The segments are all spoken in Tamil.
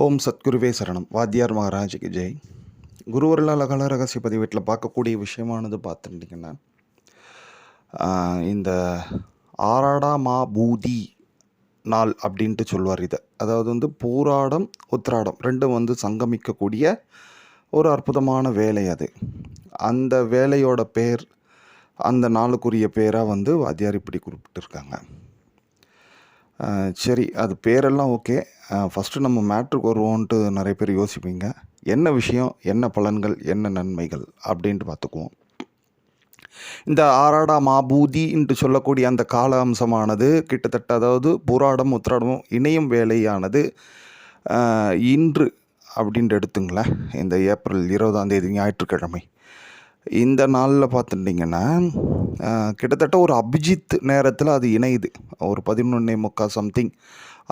ஓம் சத்குருவே சரணம். வாத்தியார் மகாராஜுக்கு ஜெய். குருவர்களால் அகல ரகசிய பதிவேட்டில் பார்க்கக்கூடிய விஷயமானது பார்த்துட்டிங்கன்னா இந்த ஆறாடா மா பூதி நாள் அப்படின்ட்டு சொல்லுவார் இதை. அதாவது வந்து பூராடம் உத்திராடம் ரெண்டும் வந்து சங்கமிக்கக்கூடிய ஒரு அற்புதமான வேலை அது. அந்த வேலையோட பேர் அந்த நாளுக்குரிய பேராக வந்து வாத்தியார் இப்படி குறிப்பிட்டிருக்காங்க. சரி அது பேரெல்லாம் ஓகே. ஃபஸ்ட்டு நம்ம மேட்ருக்கு வருவோன்ட்டு நிறைய பேர் யோசிப்பீங்க. என்ன விஷயம் என்ன பலன்கள் என்ன நன்மைகள் அப்படின்ட்டு பார்த்துக்குவோம். இந்த ஆறாடா என்று சொல்லக்கூடிய அந்த கால அம்சமானது கிட்டத்தட்ட அதாவது புராடம் உத்திராடமும் இணையும் வேலையானது இன்று அப்படின்ட்டு எடுத்துங்களேன். இந்த ஏப்ரல் இருபதாம் தேதி ஞாயிற்றுக்கிழமை. இந்த நாளில் பார்த்துட்டிங்கன்னா கிட்டத்தட்ட ஒரு அபிஜித் நேரத்தில் அது இணையுது. ஒரு பதினொன்னே முக்கால் சம்திங்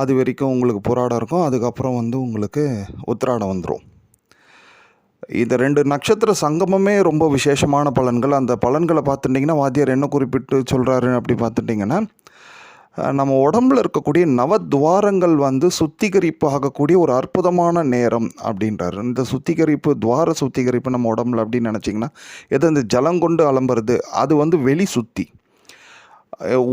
அது வரைக்கும் உங்களுக்கு புராடம் இருக்கும். அதுக்கப்புறம் வந்து உங்களுக்கு உத்திராடம் வந்துடும் இந்த ரெண்டு நட்சத்திர சங்கமமே ரொம்ப விசேஷமான பலன்கள். அந்த பலன்களை பார்த்துட்டிங்கன்னா வாத்தியார் என்ன குறிப்பிட்டு சொல்கிறாரு அப்படி பார்த்துட்டிங்கன்னா நம்ம உடம்புல இருக்கக்கூடிய நவத்வாரங்கள் வந்து சுத்திகரிப்பு ஆகக்கூடிய ஒரு அற்புதமான நேரம் அப்படின்றாரு. இந்த சுத்திகரிப்பு துவார சுத்திகரிப்பு நம்ம உடம்புல அப்படின்னு நினச்சிங்கன்னா எது இந்த ஜலம் கொண்டு அலம்புறது? அது வந்து வெளி சுத்தி.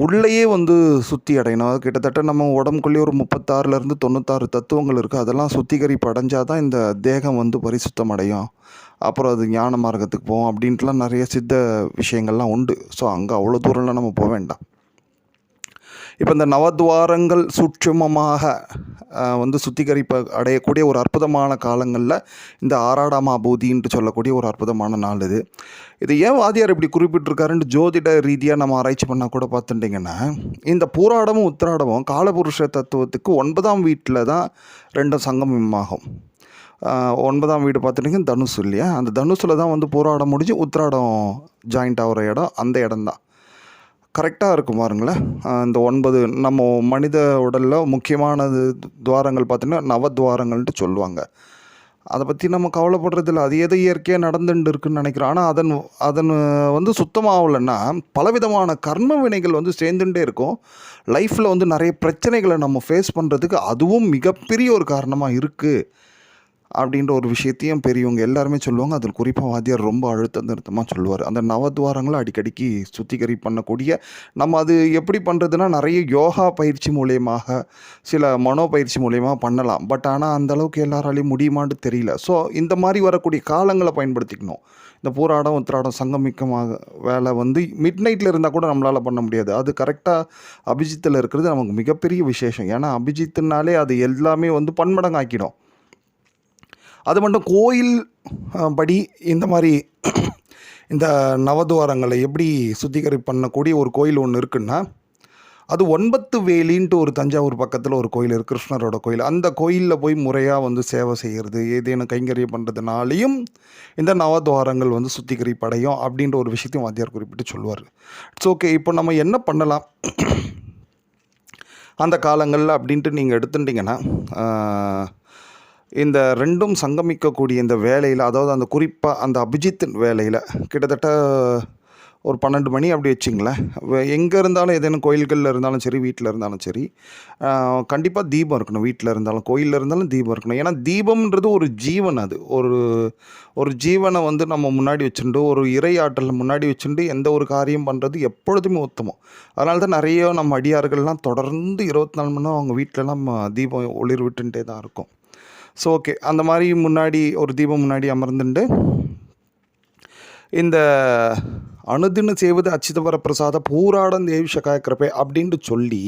உள்ளேயே வந்து சுத்தி அடையணும். கிட்டத்தட்ட நம்ம உடம்புக்குள்ளேயே ஒரு முப்பத்தாறுலேருந்து தொண்ணூத்தாறு தத்துவங்கள் இருக்குது அதெல்லாம் சுத்திகரிப்பு அடைஞ்சால் தான் இந்த தேகம் வந்து பரிசுத்தம் அடையும். அப்புறம் அது ஞான மார்க்கத்துக்கு போகும் அப்படின்ட்டுலாம் நிறைய சித்த விஷயங்கள்லாம் உண்டு. ஸோ அங்கே அவ்வளோ தூரம்லாம் நம்ம போக வேண்டாம். இப்போ இந்த நவத்வாரங்கள் சுற்றுமமாக வந்து சுத்திகரிப்பு அடையக்கூடிய ஒரு அற்புதமான காலங்களில் இந்த ஆறாடாமா பூதின்ட்டு சொல்லக்கூடிய ஒரு அற்புதமான நாள் இது. இது ஏன் வாதியார் இப்படி குறிப்பிட்டிருக்காருன்ட்டு ஜோதிட ரீதியாக நம்ம ஆராய்ச்சி பண்ணால் கூட பார்த்துட்டிங்கன்னா இந்த பூராடமும் உத்திராடமும் காலபுருஷ தத்துவத்துக்கு ஒன்பதாம் வீட்டில் தான் ரெண்டும் சங்கமமாகும். ஒன்பதாம் வீடு பார்த்துட்டிங்க தனுசு இல்லையா? அந்த தனுசில் தான் வந்து போராடம் முடிஞ்சு உத்திராடம் ஜாயிண்ட் ஆகிற இடம் அந்த இடம்தான் கரெக்டாக இருக்கும் பாருங்களேன். இந்த ஒன்பது நம்ம மனித உடலில் முக்கியமானது துவாரங்கள் பார்த்தீங்கன்னா நவத்வாரங்கள்ட்டு சொல்லுவாங்க. அதை பற்றி நம்ம கவலைப்படுறதில்ல. அது எது இயற்கையாக நடந்துட்டு இருக்குன்னு நினைக்கிறோம். ஆனால் அதன் அதன் வந்து சுத்தமாகலைன்னா பலவிதமான கர்ம வினைகள் வந்து சேர்ந்துட்டே இருக்கும். லைஃப்பில் வந்து நிறைய பிரச்சனைகளை நம்ம ஃபேஸ் பண்ணுறதுக்கு அதுவும் மிகப்பெரிய ஒரு காரணமாக இருக்குது அப்படின்ற ஒரு விஷயத்தையும் பெரியவங்க எல்லாருமே சொல்லுவாங்க. அதில் குறிப்பாக வாத்தியார் ரொம்ப அழுத்த நிறுத்தமாக சொல்லுவார். அந்த நவத்வாரங்களை அடிக்கடிக்கு சுத்திகரி பண்ணக்கூடிய நம்ம அது எப்படி பண்ணுறதுன்னா நிறைய யோகா பயிற்சி மூலியமாக சில மனோ பயிற்சி மூலியமாக பண்ணலாம். பட் ஆனால் அந்தளவுக்கு எல்லாராலையும் முடியுமான்னு தெரியல. ஸோ இந்த மாதிரி வரக்கூடிய காலங்களை பயன்படுத்திக்கணும். இந்த பூராடம் உத்திராடம் சங்கமிக்கமாக வேலை வந்து மிட் நைட்டில் இருந்தால் கூட நம்மளால் பண்ண முடியாது. அது கரெக்டாக அபிஜித்தில் இருக்கிறது நமக்கு மிகப்பெரிய விசேஷம். ஏன்னா அபிஜித்துனாலே அது எல்லாமே வந்து பன்மடங்காக்கிடும். அது மட்டும் கோயில் படி இந்த மாதிரி இந்த நவதுவாரங்களை எப்படி சுத்திகரி பண்ணக்கூடிய ஒரு கோயில் ஒன்று இருக்குன்னா அது ஒன்பத்து வேலின்ட்டு ஒரு தஞ்சாவூர் பக்கத்தில் ஒரு கோயில் இருக்குது கிருஷ்ணரோட கோயில். அந்த கோயிலில் போய் முறையாக வந்து சேவை செய்கிறது ஏதேனும் கைங்கரியம் பண்ணுறதுனாலையும் இந்த நவதுவாரங்கள் வந்து சுத்திகரிப்படையும் அப்படின்ற ஒரு விஷயத்தையும் வாத்தியார் குறிப்பிட்டு சொல்லுவார். இட்ஸ் ஓகே இப்போ நம்ம என்ன பண்ணலாம்? அந்த காலங்களில் அப்படின்ட்டு நீங்கள் எடுத்துட்டிங்கன்னா இந்த ரெண்டும் சங்கமிக்கக்கூடிய இந்த வேலையில் அதாவது அந்த குறிப்பாக அந்த அபிஜித்தின் வேலையில் கிட்டத்தட்ட ஒரு பன்னெண்டு மணி அப்படி வச்சிங்களேன். எங்கே இருந்தாலும் ஏதேனும் கோயில்களில் இருந்தாலும் சரி வீட்டில் இருந்தாலும் சரி கண்டிப்பாக தீபம் இருக்கணும் வீட்டில் இருந்தாலும் கோயிலில் இருந்தாலும் தீபம் இருக்கணும். ஏன்னா தீபம்ன்றது ஒரு ஜீவன் அது. ஒரு ஒரு ஜீவனை வந்து நம்ம முன்னாடி வச்சுட்டு ஒரு இறையாற்றல் முன்னாடி வச்சுட்டு எந்த ஒரு காரியம் பண்ணுறது எப்பொழுதுமே உத்தமம். அதனால தான் நிறைய நம்ம அடியார்கள்லாம் தொடர்ந்து இருபத்தி நாலு மணி நேரம் அவங்க வீட்டிலலாம் தீபம் ஒளிர் விட்டுட்டே தான் இருக்கும். ஸோ ஓகே அந்த மாதிரி முன்னாடி ஒரு தீபம் முன்னாடி அமர்ந்துட்டு இந்த அனுதின செய்வது அச்சிதவர பிரசாத பூராடம் தேவி சகாய கிருப்பை அப்படின்ட்டு சொல்லி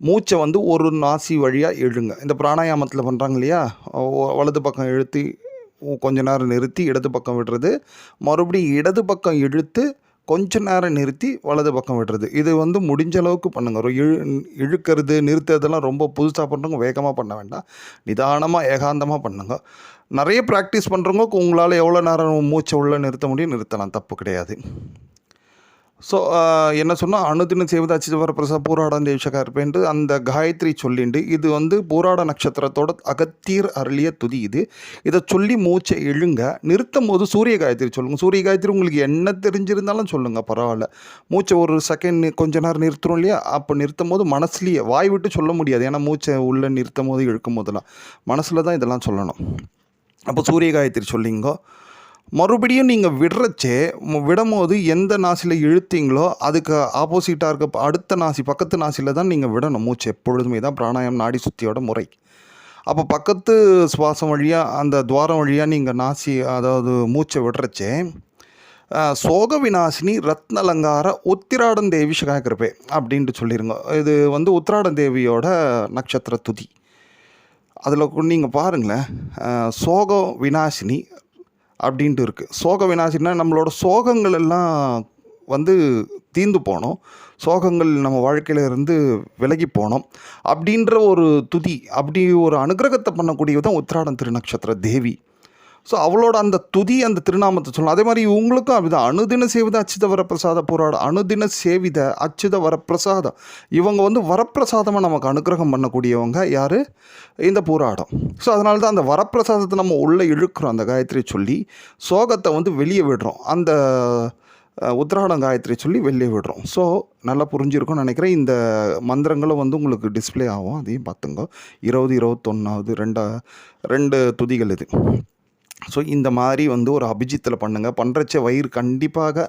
மூச்சை வந்து ஒரு நாசி வழியாக எழுங்க இந்த பிராணாயாமத்தில் பண்ணுறாங்க இல்லையா? வலது பக்கம் இழுத்து கொஞ்ச நேரம் நிறுத்தி இடது பக்கம் விடுறது. மறுபடியும் இடது பக்கம் இழுத்து கொஞ்ச நேரம் நிறுத்தி வலது பக்கம் விடுறது. இது வந்து முடிஞ்ச அளவுக்கு பண்ணுங்கள் ஒரு இழு இழுக்கிறது நிறுத்துறதெல்லாம் ரொம்ப புதுசாக பண்ணுறவங்க வேகமாக பண்ண வேண்டாம். நிதானமாக ஏகாந்தமாக பண்ணுங்க. நிறைய ப்ராக்டிஸ் பண்ணுறவங்க உங்களால் எவ்வளோ நேரம் மூச்சை உள்ளே நிறுத்த முடியும்? நிறுத்தலாம். தப்பு கிடையாது. ஸோ என்ன சொன்னால் அணுதின சேவதாச்சி வரப்பிரசாத் பூராடம் தேவிஷகா இருப்பேன்ட்டு அந்த காயத்ரி சொல்லிண்டு இது வந்து பூராட நட்சத்திரத்தோட அகத்தீர் அருளிய துதி இது. இதை சொல்லி மூச்சை எழுங்க நிறுத்தும் போது சூரிய காயத்ரி சொல்லுங்கள் சூரிய காயத்ரி உங்களுக்கு என்ன தெரிஞ்சிருந்தாலும் சொல்லுங்கள் பரவாயில்ல. மூச்சை ஒரு செகண்ட் கொஞ்ச நேரம் நிறுத்துறோம் இல்லையா? அப்போ நிறுத்தும் போது மனசுலேயே வாய் விட்டு சொல்ல முடியாது. ஏன்னா மூச்சை உள்ளே நிறுத்தும் போது இழுக்கும் போதெல்லாம். மனசில் தான் இதெல்லாம் சொல்லணும். அப்போ சூரிய காயத்ரி சொல்லிங்கோ மறுபடியும் நீங்கள் விடுறச்சே விடும்போது எந்த நாசியில் இழுத்தீங்களோ அதுக்கு ஆப்போசிட்டாக இருக்க அடுத்த நாசி பக்கத்து நாசியில் தான் நீங்கள் விடணும். மூச்சு எப்பொழுதுமே தான் பிராணாயம் நாடி சுத்தியோட முறை. அப்போ பக்கத்து சுவாசம் வழியாக அந்த துவாரம் வழியாக நீங்கள் நாசி அதாவது மூச்சை விடுறச்சே சோக விநாசினி ரத்னலங்கார உத்திராடன் தேவி சிகாகிருப்பே அப்படின்ட்டு சொல்லிடுங்க இது வந்து உத்திராடன் தேவியோட நட்சத்திர துதி. அதில் நீங்கள் பாருங்களேன் சோகம் சோக விநாசினி அப்படின்ட்டு இருக்குது சோக விநாசினா நம்மளோட சோகங்கள் எல்லாம் வந்து தீந்து போனோம். சோகங்கள் நம்ம வாழ்க்கையில இருந்து விலகி போனோம். அப்படின்ற ஒரு துதி அப்படி ஒரு அனுகிரகத்தை பண்ணக்கூடியது தான் உத்திராடம் திருநக்ஷத்திர தேவி. ஸோ அவளோட அந்த துதி அந்த திருநாமத்தை சொல்லலாம் அதே மாதிரி இவங்களுக்கும் அப்படிதான். அனுதின சேவித அச்சுத வரப்பிரசாத போராட அனுதின சேவித அச்சுத வரப்பிரசாதம் இவங்க வந்து வரப்பிரசாதமாக நமக்கு அனுகிரகம் பண்ணக்கூடியவங்க யார்? இந்த போராடம். ஸோ அதனால தான் அந்த வரப்பிரசாதத்தை நம்ம உள்ளே இழுக்கிறோம் அந்த காயத்ரி சொல்லி. சோகத்தை வந்து வெளியே விடுறோம். அந்த உத்ராடம் காயத்ரி சொல்லி வெளியே விடுறோம். ஸோ நல்லா புரிஞ்சிருக்கும்னு நினைக்கிறேன். இந்த மந்திரங்களும் வந்து உங்களுக்கு டிஸ்ப்ளே ஆகும். அதையும் பார்த்துங்க இருபது இருபத்தொன்னாவது ரெண்டா ரெண்டு துதிகள் இது. ஸோ இந்த மாதிரி வந்து ஒரு அபிஜித்தில் பண்ணுங்கள் பண்ணுறச்ச வயிறு கண்டிப்பாக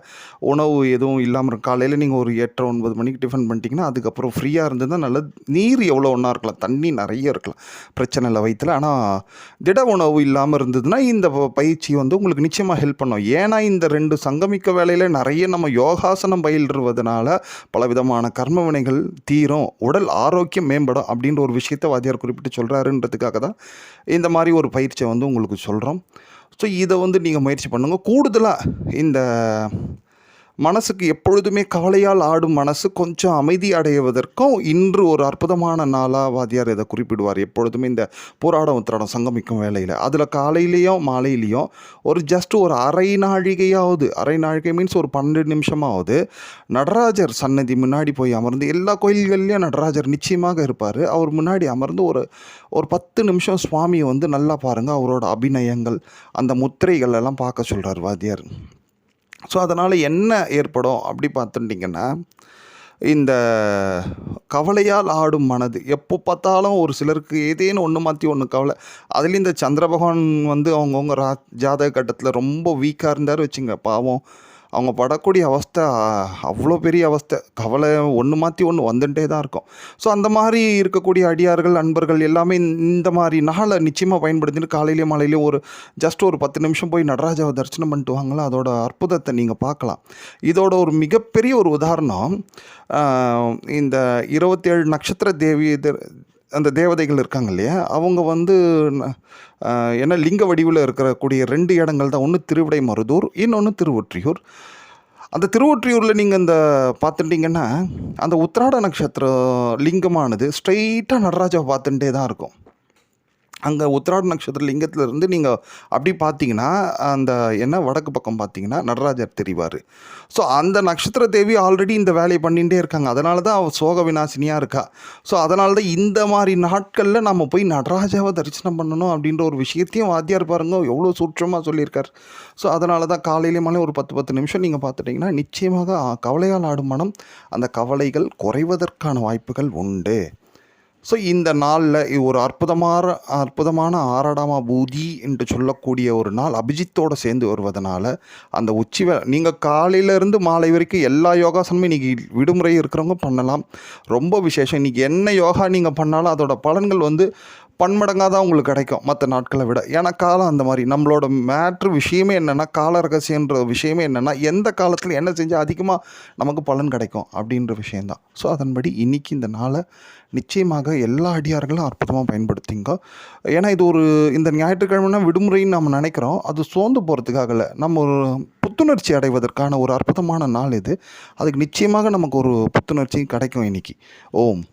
உணவு எதுவும் இல்லாமல் இருக்கும். காலையில் நீங்கள் ஒரு எட்டரை ஒன்பது மணிக்கு டிஃபன் பண்ணிட்டீங்கன்னா அதுக்கப்புறம் ஃப்ரீயாக இருந்ததுன்னா நல்ல நீர் எவ்வளோ ஒன்றா இருக்கலாம். தண்ணி நிறைய இருக்கலாம். பிரச்சனை இல்லை வயிற்றில் ஆனால் திட உணவு இல்லாமல் இருந்ததுன்னா இந்த பயிற்சி வந்து உங்களுக்கு நிச்சயமாக ஹெல்ப் பண்ணும். ஏன்னா இந்த ரெண்டு சங்கமிக்க வேலையில் நிறைய நம்ம யோகாசனம் பயில்றதுனால பலவிதமான கர்ம வினைகள் தீரும். உடல் ஆரோக்கியம் மேம்படும் அப்படின்ற ஒரு விஷயத்தை வாத்தியார் குறிப்பிட்டு சொல்கிறாருன்றதுக்காக தான் இந்த மாதிரி ஒரு பயிற்சியை வந்து உங்களுக்கு சொல்கிறோம் ஸோ இதை வந்து நீங்கள் முயற்சி பண்ணுங்கள் கூடுதலாக இந்த மனசுக்கு எப்பொழுதுமே கவலையால் ஆடும் மனசு கொஞ்சம் அமைதி அடைவதற்கும் இன்று ஒரு அற்புதமான நாளாக வாத்தியார் இதை குறிப்பிடுவார். எப்பொழுதுமே இந்த போராடம் உத்திராடம் சங்கமிக்கும் வேலையில் அதில் காலையிலேயும் மாலையிலையும் ஒரு ஜஸ்ட் ஒரு அரை நாழிகையாவது அரை நாழிகை மீன்ஸ் ஒரு பன்னெண்டு நிமிஷமாவது நடராஜர் சன்னதி முன்னாடி போய் அமர்ந்து எல்லா கோயில்கள்லேயும் நடராஜர் நிச்சயமாக இருப்பார். அவர் முன்னாடி அமர்ந்து ஒரு ஒரு பத்து நிமிஷம் சுவாமியை வந்து நல்லா பாருங்கள் அவரோட அபிநயங்கள் அந்த முத்திரைகள் எல்லாம் பார்க்க சொல்கிறார் வாத்தியார். ஸோ அதனால் என்ன ஏற்படும் அப்படி பார்த்துட்டிங்கன்னா இந்த கவலையால் ஆடும் மனது எப்போ பார்த்தாலும் ஒரு சிலருக்கு ஏதேனும் ஒன்று மாற்றி ஒன்று கவலை. அதுலேயும் இந்த சந்திர பகவான் வந்து அவங்கவுங்க ரா ஜாதக கட்டத்தில் ரொம்ப வீக்காக இருந்தார் வச்சுங்க பாவம். அவங்க படக்கூடிய அவஸ்தை அவ்வளோ பெரிய அவஸ்தை கவலை ஒன்று மாற்றி ஒன்று வந்துட்டே தான் இருக்கும். ஸோ அந்த மாதிரி இருக்கக்கூடிய அடியார்கள் அன்பர்கள் எல்லாமே இந்த- மாதிரி நாளை நிச்சயமாக பயன்படுத்திட்டு காலையிலேயும் மாலையிலேயும் ஒரு ஜஸ்ட் ஒரு பத்து நிமிஷம் போய் நடராஜாவை தரிசனம் பண்ணிட்டு வாங்களா அதோட அற்புதத்தை நீங்கள் பார்க்கலாம். இதோட ஒரு மிகப்பெரிய ஒரு உதாரணம் இந்த இருபத்தேழு நட்சத்திர தேவி அந்த தேவதைகள் இருக்காங்க இல்லையா? அவங்க வந்து ஏன்னா என்ன லிங்க வடிவில் இருக்கக்கூடிய ரெண்டு இடங்கள் தான். ஒன்று திருவிடை மருதூர் இன்னொன்று திருவொற்றியூர். அந்த திருவொற்றியூரில் நீங்கள் இந்த பார்த்துட்டிங்கன்னா அந்த உத்திராட நட்சத்திரம் லிங்கமானது ஸ்ட்ரெயிட்டாக நடராஜாவை பார்த்துட்டே தான் இருக்கும். அங்கே உத்திராட நட்சத்திர லிங்கத்திலேருந்து நீங்கள் அப்படி பார்த்தீங்கன்னா அந்த என்ன வடக்கு பக்கம் பார்த்தீங்கன்னா நடராஜர் தெரிவார். ஸோ அந்த நட்சத்திர தேவி ஆல்ரெடி இந்த வேலையை பண்ணிகிட்டே இருக்காங்க. அதனால தான் அவள் சோக விநாசினியாக இருக்கா. ஸோ அதனால தான் இந்த மாதிரி நாட்களில் நம்ம போய் நடராஜாவை தரிசனம் பண்ணணும் அப்படின்ற ஒரு விஷயத்தையும் வாத்தியார் பாருங்க எவ்வளோ சூற்றமாக சொல்லியிருக்கார். ஸோ அதனால தான் காலையிலே மணி ஒரு பத்து பத்து நிமிஷம் நீங்கள் பார்த்துட்டிங்கன்னா நிச்சயமாக கவலையால் ஆடும் மனம் அந்த கவலைகள் குறைவதற்கான வாய்ப்புகள் உண்டு. ஸோ இந்த நாளில் ஒரு அற்புதமான அற்புதமான ஆறாடாமா பூதி என்று சொல்லக்கூடிய ஒரு நாள் அபிஜித்தோடு சேர்ந்து வருவதனால அந்த உச்சி வே நீங்கள் காலையிலேருந்து மாலை வரைக்கும் எல்லா யோகாசனமும் இன்றைக்கி விடுமுறை இருக்கிறவங்க பண்ணலாம். ரொம்ப விசேஷம். இன்றைக்கி என்ன யோகா நீங்கள் பண்ணாலும் அதோட பலன்கள் வந்து பன்மடங்காக தான் உங்களுக்கு கிடைக்கும் மற்ற நாட்களை விட. ஏன்னா காலம் அந்த மாதிரி. நம்மளோட மேட்ரு விஷயமே என்னென்னா கால ரகசியன்ற விஷயமே என்னென்னா எந்த காலத்தில் என்ன செஞ்சால் அதிகமாக நமக்கு பலன் கிடைக்கும் அப்படின்ற விஷயந்தான் ஸோ அதன்படி இன்றைக்கி இந்த நாளை நிச்சயமாக எல்லா அடியார்களும் அற்புதமாக பயன்படுத்திங்க. ஏன்னா இது ஒரு இந்த ஞாயிற்றுக்கிழமைனா விடுமுறைன்னு நம்ம நினைக்கிறோம். அது சோர்ந்து போகிறதுக்காக இல்லை. நம்ம ஒரு புத்துணர்ச்சி அடைவதற்கான ஒரு அற்புதமான நாள் இது. அதுக்கு நிச்சயமாக நமக்கு ஒரு புத்துணர்ச்சி கிடைக்கும் இன்னைக்கு. ஓம்.